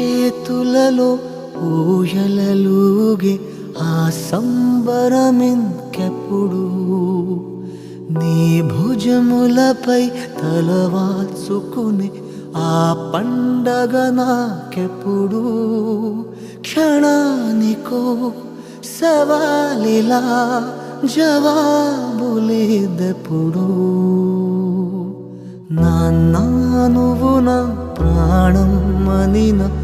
చేతులలో ఊయలలుగే ఆ సంబరమింకెప్పుడు? నీ భుజములపై తలవాల్చుకుని ఆ పండగ నాకెప్పుడు? క్షణానికో సవాలిలా జవాబులేదెప్పుడు? నాన్న నువ్వు నా ప్రాణం అనిన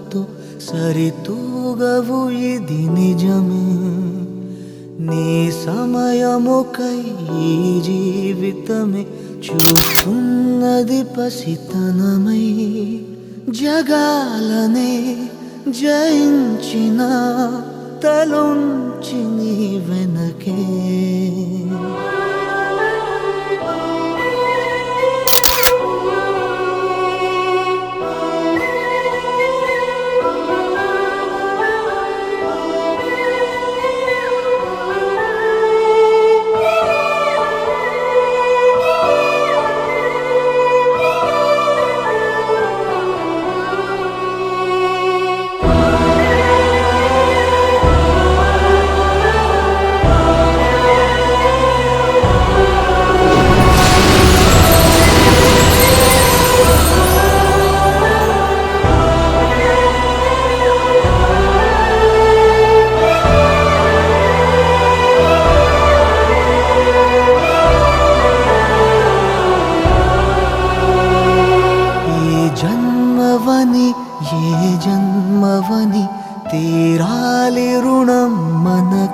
నీరాలనతో సరితూగవు ఇది నిజమే. నీ సమయముకై ఈ జీవితమే చూస్తున్నది పసితనమై. జగాలనే జయించిన తలుంచి నీ వెనకే. ऋण मन